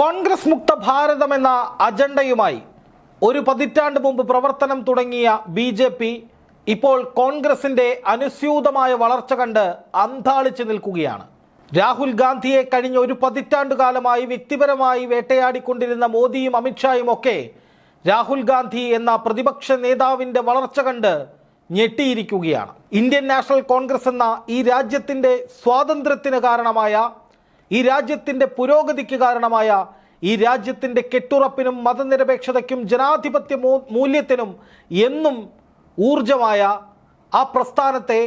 കോൺഗ്രസ് മുക്ത ഭാരതം എന്ന അജണ്ടയുമായി ഒരു പതിറ്റാണ്ട് മുമ്പ് പ്രവർത്തനം തുടങ്ങിയ ബി ജെ പി ഇപ്പോൾ കോൺഗ്രസിന്റെ അനുസ്യൂതമായ വളർച്ച കണ്ട് അന്താളിച്ചു നിൽക്കുകയാണ്. രാഹുൽ ഗാന്ധിയെ കഴിഞ്ഞ ഒരു പതിറ്റാണ്ടു കാലമായി വ്യക്തിപരമായി വേട്ടയാടിക്കൊണ്ടിരുന്ന മോദിയും അമിത്ഷായും ഒക്കെ രാഹുൽ ഗാന്ധി എന്ന പ്രതിപക്ഷ നേതാവിന്റെ വളർച്ച കണ്ട് ഞെട്ടിയിരിക്കുകയാണ്. ഇന്ത്യൻ നാഷണൽ കോൺഗ്രസ് എന്ന ഈ രാജ്യത്തിന്റെ സ്വാതന്ത്ര്യത്തിന് കാരണമായ ഈ രാജ്യത്തിന്റെ പുരോഗതിക്ക് കാരണമായ ഈ രാജ്യത്തിന്റെ കെട്ടുറപ്പിനും മതനിരപേക്ഷതയ്ക്കും ജനാധിപത്യ മൂല്യത്തിനും എന്നും ഊർജമായ ആ പ്രസ്ഥാനത്തെ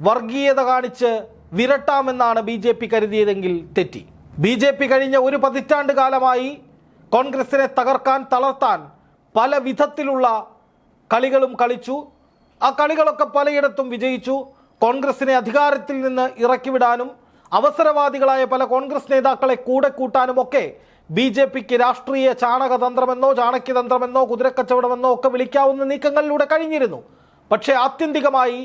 വർഗീയത കാണിച്ച് വിരട്ടാമെന്നാണ് ബി ജെ പി കരുതിയതെങ്കിൽ തെറ്റി. ബി ജെ പി കഴിഞ്ഞ ഒരു പതിറ്റാണ്ട് കാലമായി കോൺഗ്രസിനെ തകർക്കാൻ തളർത്താൻ പല വിധത്തിലുള്ള കളികളും കളിച്ചു. ആ കളികളൊക്കെ പലയിടത്തും വിജയിച്ചു. കോൺഗ്രസിനെ അധികാരത്തിൽ നിന്ന് ഇറക്കിവിടാനും അവസരവാദികളായ പല കോൺഗ്രസ് നേതാക്കളെ കൂടെ കൂട്ടാനുമൊക്കെ ബി ജെ പിക്ക് രാഷ്ട്രീയ ചാണകതന്ത്രമെന്നോ ചാണക്യതന്ത്രമെന്നോ കുതിരക്കച്ചവടമെന്നോ ഒക്കെ വിളിക്കാവുന്ന നീക്കങ്ങളിലൂടെ കഴിഞ്ഞിരുന്നു. പക്ഷേ ആത്യന്തികമായി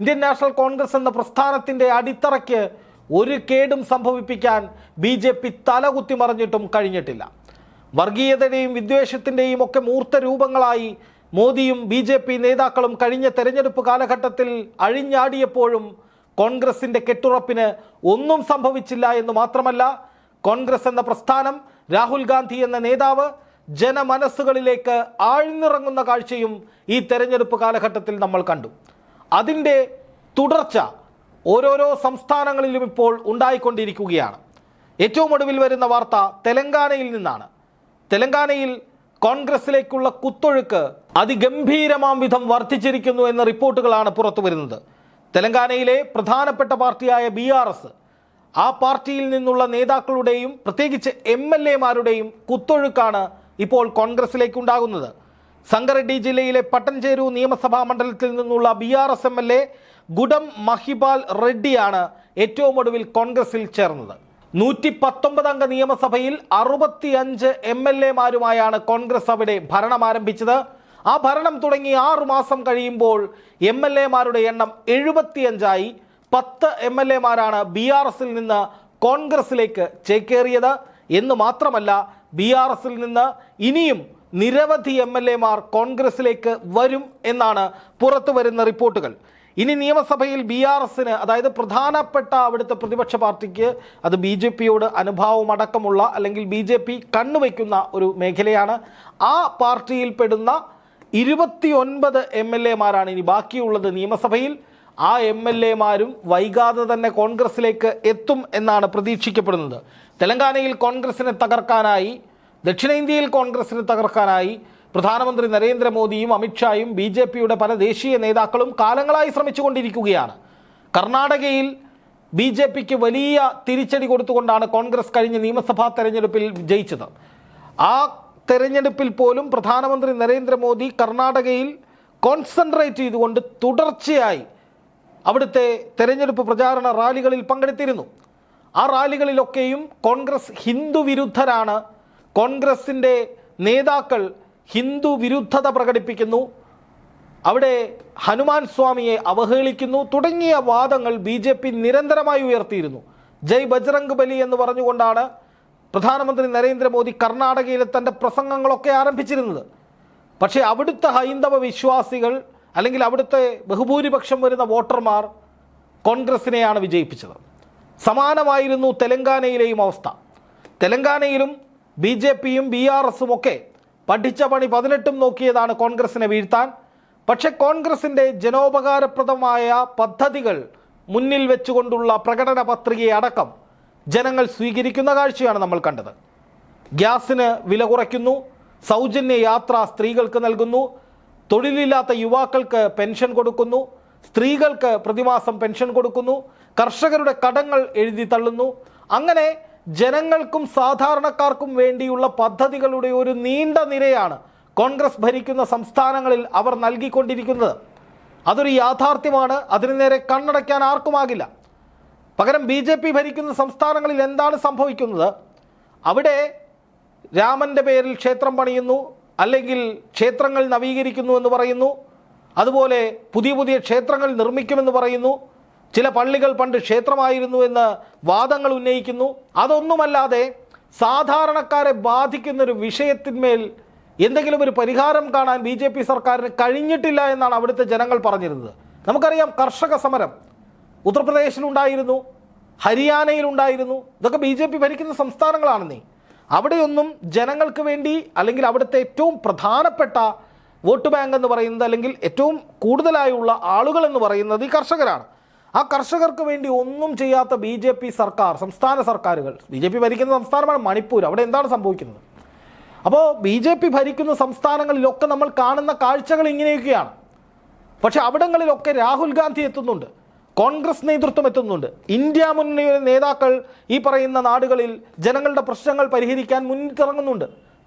ഇന്ത്യൻ നാഷണൽ കോൺഗ്രസ് എന്ന പ്രസ്ഥാനത്തിന്റെ അടിത്തറയ്ക്ക് ഒരു കേടും സംഭവിപ്പിക്കാൻ ബി ജെ പി തലകുത്തി മറിഞ്ഞിട്ടും കഴിഞ്ഞിട്ടില്ല. വർഗീയതയുടെയും വിദ്വേഷത്തിന്റെയും ഒക്കെ മൂർത്ത രൂപങ്ങളായി മോദിയും ബി നേതാക്കളും കഴിഞ്ഞ തെരഞ്ഞെടുപ്പ് കാലഘട്ടത്തിൽ അഴിഞ്ഞാടിയപ്പോഴും കോൺഗ്രസിന്റെ കെട്ടുറപ്പിന് ഒന്നും സംഭവിച്ചില്ല എന്ന് മാത്രമല്ല കോൺഗ്രസ് എന്ന പ്രസ്ഥാനം രാഹുൽ ഗാന്ധി എന്ന നേതാവ് ജനമനസ്സുകളിലേക്ക് ആഴ്ന്നിറങ്ങുന്ന കാഴ്ചയും ഈ തെരഞ്ഞെടുപ്പ് കാലഘട്ടത്തിൽ നമ്മൾ കണ്ടു. അതിന്റെ തുടർച്ച ഓരോരോ സംസ്ഥാനങ്ങളിലും ഇപ്പോൾ ഉണ്ടായിക്കൊണ്ടിരിക്കുകയാണ്. ഏറ്റവും ഒടുവിൽ വരുന്ന വാർത്ത തെലങ്കാനയിൽ നിന്നാണ്. തെലങ്കാനയിൽ കോൺഗ്രസിലേക്കുള്ള കുത്തൊഴുക്ക് അതിഗംഭീരമാം വിധം വർദ്ധിച്ചിരിക്കുന്നു എന്ന റിപ്പോർട്ടുകളാണ് പുറത്തു വരുന്നത് തെലങ്കാനയിലെ പ്രധാനപ്പെട്ട പാർട്ടിയായ ബി ആർ എസ് ആ പാർട്ടിയിൽ നിന്നുള്ള നേതാക്കളുടെയും പ്രത്യേകിച്ച് എം എൽ എമാരുടെയും കുത്തൊഴുക്കാണ് ഇപ്പോൾ കോൺഗ്രസിലേക്ക് ഉണ്ടാകുന്നത് സംഗറെഡ്ഡി ജില്ലയിലെ പട്ടൻചേരു നിയമസഭാ മണ്ഡലത്തിൽ നിന്നുള്ള B R S M L A Gudem Mahipal റെഡ്ഡിയാണ് ഏറ്റവും ഒടുവിൽ കോൺഗ്രസിൽ ചേർന്നത്. നൂറ്റി പത്തൊമ്പത് അംഗ നിയമസഭയിൽ അറുപത്തിയഞ്ച് എം എൽ എമാരുമായാണ് കോൺഗ്രസ് അവിടെ ഭരണം ആരംഭിച്ചത്. ആ ഭരണം തുടങ്ങി ആറുമാസം കഴിയുമ്പോൾ എം എൽ എമാരുടെ എണ്ണം എഴുപത്തിയഞ്ചായി. പത്ത് എം എൽ എമാരാണ് ബി ആർ എസിൽ നിന്ന് കോൺഗ്രസിലേക്ക് ചേക്കേറിയത്. എന്ന് മാത്രമല്ല ബി ആർ എസിൽ നിന്ന് ഇനിയും നിരവധി എം എൽ എമാർ കോൺഗ്രസിലേക്ക് വരും എന്നാണ് പുറത്തു വരുന്ന റിപ്പോർട്ടുകൾ. ഇനി നിയമസഭയിൽ ബി ആർ എസിന് അതായത് പ്രധാനപ്പെട്ട അവിടുത്തെ പ്രതിപക്ഷ പാർട്ടിക്ക് അത് ബി ജെ പിയോട് അനുഭാവം അടക്കമുള്ള അല്ലെങ്കിൽ ബി ജെ പി കണ്ണുവയ്ക്കുന്ന ഒരു മേഖലയാണ്. ആ പാർട്ടിയിൽപ്പെടുന്ന ഇരുപത്തിയൊൻപത് എം എൽ എമാരാണ് ഇനി ബാക്കിയുള്ളത് നിയമസഭയിൽ. ആ എം എൽ എമാരും വൈകാതെ തന്നെ കോൺഗ്രസിലേക്ക് എത്തും എന്നാണ് പ്രതീക്ഷിക്കപ്പെടുന്നത്. തെലങ്കാനയിൽ കോൺഗ്രസിനെ തകർക്കാനായി ദക്ഷിണേന്ത്യയിൽ കോൺഗ്രസിനെ തകർക്കാനായി പ്രധാനമന്ത്രി നരേന്ദ്രമോദിയും അമിത്ഷായും ബി ജെ പിയുടെ പല ദേശീയ നേതാക്കളും കാലങ്ങളായി ശ്രമിച്ചുകൊണ്ടിരിക്കുകയാണ്. കർണാടകയിൽ ബി ജെ പിക്ക് വലിയ തിരിച്ചടി കൊടുത്തുകൊണ്ടാണ് കോൺഗ്രസ് കഴിഞ്ഞ നിയമസഭാ തെരഞ്ഞെടുപ്പിൽ ജയിച്ചത്. ആ തെരഞ്ഞെടുപ്പിൽ പോലും പ്രധാനമന്ത്രി നരേന്ദ്രമോദി കർണാടകയിൽ കോൺസെൻട്രേറ്റ് ചെയ്തുകൊണ്ട് തുടർച്ചയായി അവിടുത്തെ തെരഞ്ഞെടുപ്പ് പ്രചാരണ റാലികളിൽ പങ്കെടുത്തിരുന്നു. ആ റാലികളിലൊക്കെയും കോൺഗ്രസ് ഹിന്ദു വിരുദ്ധരാണ്. കോൺഗ്രസിന്റെ നേതാക്കൾ ഹിന്ദു വിരുദ്ധത പ്രകടിപ്പിക്കുന്നു. അവിടെ ഹനുമാൻ സ്വാമിയെ അവഹേളിക്കുന്നു. തുടങ്ങിയ വാദങ്ങൾ ബി ജെ പി നിരന്തരമായി ഉയർത്തിയിരുന്നു. ജയ് ബജ്രംഗ് ബലി എന്ന് പറഞ്ഞുകൊണ്ടാണ് പ്രധാനമന്ത്രി നരേന്ദ്രമോദി കർണാടകയിലെ തന്റെ പ്രസംഗങ്ങളൊക്കെ ആരംഭിച്ചിരുന്നത്. പക്ഷേ അവിടുത്തെ ഹൈന്ദവ വിശ്വാസികൾ അല്ലെങ്കിൽ അവിടുത്തെ ബഹുഭൂരിപക്ഷം വരുന്ന വോട്ടർമാർ കോൺഗ്രസിനെയാണ് വിജയിപ്പിച്ചത്. സമാനമായിരുന്നു തെലങ്കാനയിലെയും അവസ്ഥ. തെലങ്കാനയിലും ബി ജെ പിയും ബി ആർ എസും ഒക്കെ പഠിച്ച പണി പതിനെട്ടും നോക്കിയതാണ് കോൺഗ്രസിനെ വീഴ്ത്താൻ. പക്ഷെ കോൺഗ്രസിന്റെ ജനോപകാരപ്രദമായ പദ്ധതികൾ മുന്നിൽ വെച്ചുകൊണ്ടുള്ള പ്രകടന പത്രികയടക്കം ജനങ്ങൾ സ്വീകരിക്കുന്ന കാഴ്ചയാണ് നമ്മൾ കണ്ടത്. ഗ്യാസിന് വില കുറയ്ക്കുന്നു സൗജന്യ യാത്ര സ്ത്രീകൾക്ക് നൽകുന്നു തൊഴിലില്ലാത്ത യുവാക്കൾക്ക് പെൻഷൻ കൊടുക്കുന്നു സ്ത്രീകൾക്ക് പ്രതിമാസം പെൻഷൻ കൊടുക്കുന്നു കർഷകരുടെ കടങ്ങൾ എഴുതി തള്ളുന്നു. അങ്ങനെ ജനങ്ങൾക്കും സാധാരണക്കാർക്കും വേണ്ടിയുള്ള പദ്ധതികളുടെ ഒരു നീണ്ട നിരയാണ് കോൺഗ്രസ് ഭരിക്കുന്ന സംസ്ഥാനങ്ങളിൽ അവർ നൽകിക്കൊണ്ടിരിക്കുന്നത്. അതൊരു യാഥാർത്ഥ്യമാണ് അതിനു നേരെ കണ്ണടയ്ക്കാൻ ആർക്കുമാകില്ല പകരം ബി ജെ പി ഭരിക്കുന്ന സംസ്ഥാനങ്ങളിൽ എന്താണ് സംഭവിക്കുന്നത്? അവിടെ രാമന്റെ പേരിൽ ക്ഷേത്രം പണിയുന്നു അല്ലെങ്കിൽ ക്ഷേത്രങ്ങൾ നവീകരിക്കുന്നു എന്ന് പറയുന്നു അതുപോലെ പുതിയ പുതിയ ക്ഷേത്രങ്ങൾ നിർമ്മിക്കുമെന്ന് പറയുന്നു ചില പള്ളികൾ പണ്ട് ക്ഷേത്രമായിരുന്നു എന്ന് വാദങ്ങൾ ഉന്നയിക്കുന്നു. അതൊന്നുമല്ലാതെ സാധാരണക്കാരെ ബാധിക്കുന്നൊരു വിഷയത്തിന്മേൽ എന്തെങ്കിലും ഒരു പരിഹാരം കാണാൻ ബി സർക്കാരിന് കഴിഞ്ഞിട്ടില്ല എന്നാണ് അവിടുത്തെ ജനങ്ങൾ പറഞ്ഞിരുന്നത്. നമുക്കറിയാം കർഷക സമരം. ഉത്തർപ്രദേശിലുണ്ടായിരുന്നു ഹരിയാനയിലുണ്ടായിരുന്നു. ഇതൊക്കെ ബി ജെ പി ഭരിക്കുന്ന സംസ്ഥാനങ്ങളാണെന്നേ അവിടെയൊന്നും ജനങ്ങൾക്ക് വേണ്ടി അല്ലെങ്കിൽ അവിടുത്തെ ഏറ്റവും പ്രധാനപ്പെട്ട വോട്ട് ബാങ്ക് എന്ന് പറയുന്നത് അല്ലെങ്കിൽ ഏറ്റവും കൂടുതലായുള്ള ആളുകൾ എന്ന് പറയുന്നത് ഈ കർഷകരാണ്. ആ കർഷകർക്ക് വേണ്ടി ഒന്നും ചെയ്യാത്ത ബി ജെ പി സർക്കാർ സംസ്ഥാന സർക്കാരുകൾ. ബി ജെ പി ഭരിക്കുന്ന സംസ്ഥാനമാണ് മണിപ്പൂർ. അവിടെ എന്താണ് സംഭവിക്കുന്നത്? അപ്പോൾ ബി ജെ പി ഭരിക്കുന്ന സംസ്ഥാനങ്ങളിലൊക്കെ നമ്മൾ കാണുന്ന കാഴ്ചകൾ ഇങ്ങനെയൊക്കെയാണ്. പക്ഷെ അവിടങ്ങളിലൊക്കെ രാഹുൽ ഗാന്ധി എത്തുന്നുണ്ട്. കോൺഗ്രസ് നേതൃത്വം എത്തുന്നുണ്ട്. ഇന്ത്യ മുന്നണിയിലെ നേതാക്കൾ ഈ പറയുന്ന നാടുകളിൽ ജനങ്ങളുടെ പ്രശ്നങ്ങൾ പരിഹരിക്കാൻ മുന്നിട്ടിറങ്ങുന്നുണ്ട്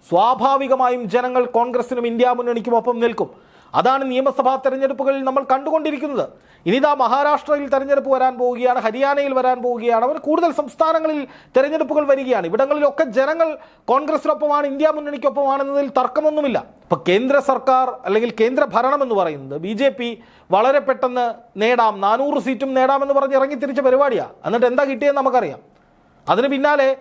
സ്വാഭാവികമായും ജനങ്ങൾ കോൺഗ്രസിനും ഇന്ത്യ മുന്നണിക്കും ഒപ്പം നിൽക്കും. അതാണ് നിയമസഭാ തെരഞ്ഞെടുപ്പുകളിൽ നമ്മൾ കണ്ടുകൊണ്ടിരിക്കുന്നത്. ഇനിതാ മഹാരാഷ്ട്രയിൽ തെരഞ്ഞെടുപ്പ് വരാൻ പോവുകയാണ് ഹരിയാനയിൽ വരാൻ പോവുകയാണ് അവർ കൂടുതൽ സംസ്ഥാനങ്ങളിൽ തെരഞ്ഞെടുപ്പുകൾ വരികയാണ്. ഇവിടങ്ങളിലൊക്കെ ജനങ്ങൾ കോൺഗ്രസിനൊപ്പമാണ് ഇന്ത്യ മുന്നണിക്കൊപ്പമാണെന്നതിൽ തർക്കമൊന്നുമില്ല. ഇപ്പൊ കേന്ദ്ര സർക്കാർ അല്ലെങ്കിൽ കേന്ദ്ര ഭരണം എന്ന് പറയുന്നത് ബി ജെ പി വളരെ പെട്ടെന്ന് നേടാം നാനൂറ് സീറ്റും നേടാമെന്ന് പറഞ്ഞ് ഇറങ്ങി തിരിച്ച പരിപാടിയാണ് എന്നിട്ട് എന്താ കിട്ടിയെന്ന് നമുക്കറിയാം. അതിന് പിന്നാലെ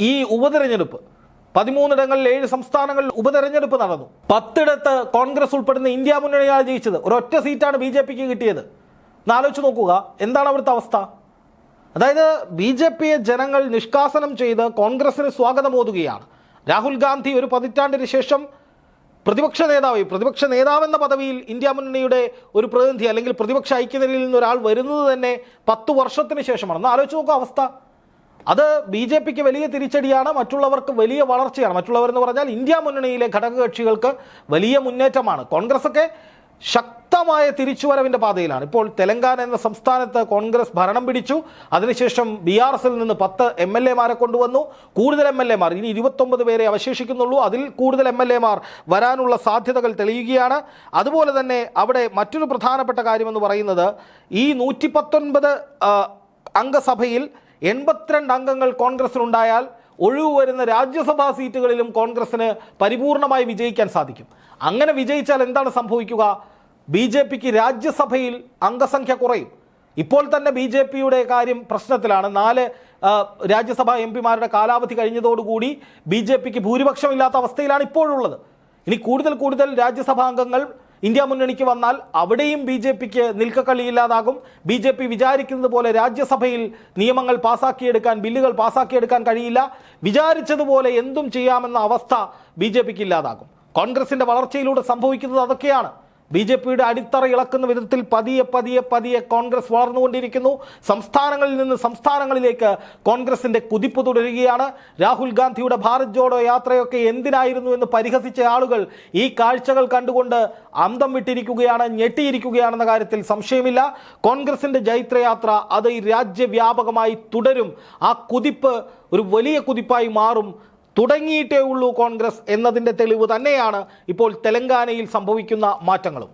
ഈ ഉപതെരഞ്ഞെടുപ്പ് പതിമൂന്നിടങ്ങളിൽ ഏഴ് സംസ്ഥാനങ്ങളിൽ ഉപതെരഞ്ഞെടുപ്പ് നടന്നു. പത്തിടത്ത് കോൺഗ്രസ് ഉൾപ്പെടുന്ന ഇന്ത്യ മുന്നണിയാണ് ജയിച്ചത്. ഒരൊറ്റ സീറ്റാണ് ബി ജെ പിക്ക് കിട്ടിയത്. എന്നാലോചിച്ച് നോക്കുക. എന്താണ് അവിടുത്തെ അവസ്ഥ? അതായത് ബി ജെ പിയെ ജനങ്ങൾ നിഷ്കാസനം ചെയ്ത് കോൺഗ്രസിന് സ്വാഗതം ഓതുകയാണ് രാഹുൽ ഗാന്ധി ഒരു പതിറ്റാണ്ടിന് ശേഷം പ്രതിപക്ഷ നേതാവ് പ്രതിപക്ഷ നേതാവെന്ന പദവിയിൽ ഇന്ത്യ മുന്നണിയുടെ ഒരു പ്രതിനിധി അല്ലെങ്കിൽ പ്രതിപക്ഷ ഐക്യനിരയിൽ നിന്ന് ഒരാൾ വരുന്നത് തന്നെ പത്ത് വർഷത്തിന് ശേഷമാണ്. ഒന്ന് ആലോചിച്ച് നോക്കുക അവസ്ഥ. അത് ബി ജെ പിക്ക് വലിയ തിരിച്ചടിയാണ് മറ്റുള്ളവർക്ക് വലിയ വളർച്ചയാണ്. മറ്റുള്ളവർ എന്ന് പറഞ്ഞാൽ ഇന്ത്യ മുന്നണിയിലെ ഘടകകക്ഷികൾക്ക് വലിയ മുന്നേറ്റമാണ്. കോൺഗ്രസ് ഒക്കെ ശക്തമായ തിരിച്ചുവരവിന്റെ പാതയിലാണ്. ഇപ്പോൾ തെലങ്കാന എന്ന സംസ്ഥാനത്ത് കോൺഗ്രസ് ഭരണം പിടിച്ചു. അതിനുശേഷം ബി ആർ എസിൽ നിന്ന് പത്ത് എം എൽ എമാരെ കൊണ്ടുവന്നു. കൂടുതൽ എം എൽ എമാർ ഇനി ഇരുപത്തൊമ്പത് പേരെ അവശേഷിക്കുന്നുള്ളൂ. അതിൽ കൂടുതൽ എം എൽ എമാർ വരാനുള്ള സാധ്യതകൾ തെളിയുകയാണ്. അതുപോലെ തന്നെ അവിടെ മറ്റൊരു പ്രധാനപ്പെട്ട കാര്യമെന്ന് പറയുന്നത് ഈ നൂറ്റി പത്തൊൻപത് അംഗസഭയിൽ എൺപത്തിരണ്ട് അംഗങ്ങൾ കോൺഗ്രസിനുണ്ടായാൽ ഒഴിവ് വരുന്ന രാജ്യസഭാ സീറ്റുകളിലും കോൺഗ്രസിന് പരിപൂർണമായി വിജയിക്കാൻ സാധിക്കും. അങ്ങനെ വിജയിച്ചാൽ എന്താണ് സംഭവിക്കുക? ബി ജെ പിക്ക് രാജ്യസഭയിൽ അംഗസംഖ്യ കുറയും. ഇപ്പോൾ തന്നെ ബി ജെ പിയുടെ കാര്യം പ്രശ്നത്തിലാണ്. നാല് രാജ്യസഭാ എം പിമാരുടെ കാലാവധി കഴിഞ്ഞതോടുകൂടി ബി ജെ പിക്ക് ഭൂരിപക്ഷമില്ലാത്ത അവസ്ഥയിലാണ് ഇപ്പോഴുള്ളത്. ഇനി കൂടുതൽ കൂടുതൽ രാജ്യസഭാ അംഗങ്ങൾ ഇന്ത്യ മുന്നണിക്ക് വന്നാൽ അവിടെയും ബി ജെ പിക്ക് നിൽക്കക്കളിയില്ലാതാകും ബി ജെ പി വിചാരിക്കുന്നത് പോലെ രാജ്യസഭയിൽ നിയമങ്ങൾ പാസാക്കിയെടുക്കാൻ ബില്ലുകൾ പാസാക്കിയെടുക്കാൻ കഴിയില്ല. വിചാരിച്ചതുപോലെ എന്തും ചെയ്യാമെന്ന അവസ്ഥ ബി ജെ പിക്ക് ഇല്ലാതാകും. കോൺഗ്രസിന്റെ വളർച്ചയിലൂടെ സംഭവിക്കുന്നത് അതൊക്കെയാണ്. ബി ജെ പിയുടെ അടിത്തറ ഇളക്കുന്ന വിധത്തിൽ പതിയെ പതിയെ പതിയെ കോൺഗ്രസ് വളർന്നുകൊണ്ടിരിക്കുന്നു. സംസ്ഥാനങ്ങളിൽ നിന്ന് സംസ്ഥാനങ്ങളിലേക്ക് കോൺഗ്രസിന്റെ കുതിപ്പ് തുടരുകയാണ്. രാഹുൽ ഗാന്ധിയുടെ ഭാരത് ജോഡോ യാത്രയൊക്കെ എന്തിനായിരുന്നു എന്ന് പരിഹസിച്ച ആളുകൾ ഈ കാഴ്ചകൾ കണ്ടുകൊണ്ട് അന്തം വിട്ടിരിക്കുകയാണ് ഞെട്ടിയിരിക്കുകയാണെന്ന കാര്യത്തിൽ സംശയമില്ല. കോൺഗ്രസിന്റെ ജൈത്രയാത്ര അത് രാജ്യവ്യാപകമായി തുടരും. ആ കുതിപ്പ് ഒരു വലിയ കുതിപ്പായി മാറും തുടങ്ങിയിട്ടേ ഉള്ളൂ കോൺഗ്രസ് എന്നതിന്റെ തെളിവ് തന്നെയാണ് ഇപ്പോൾ തെലങ്കാനയിൽ സംഭവിക്കുന്ന മാറ്റങ്ങളും.